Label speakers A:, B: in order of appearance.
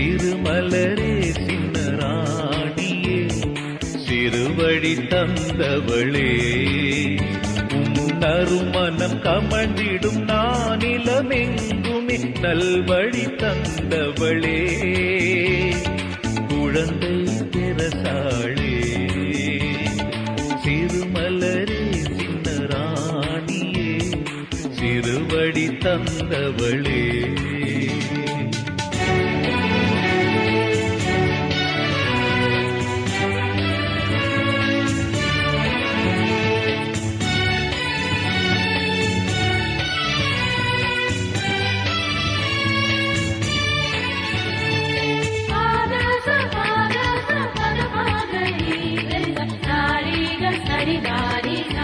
A: சிறுமலரே சின்ன ராணியே சிறுவழி தந்தவளே. நறுமணம் கமழ்ந்திடும் நானிலமெங்குமே நல்வழி தந்தவளே. குழந்தை திரசாளே சிறுமலரே சின்ன ராணியே சிறுவடி தந்தவளே. ಸರಿದಾರಿ ಸ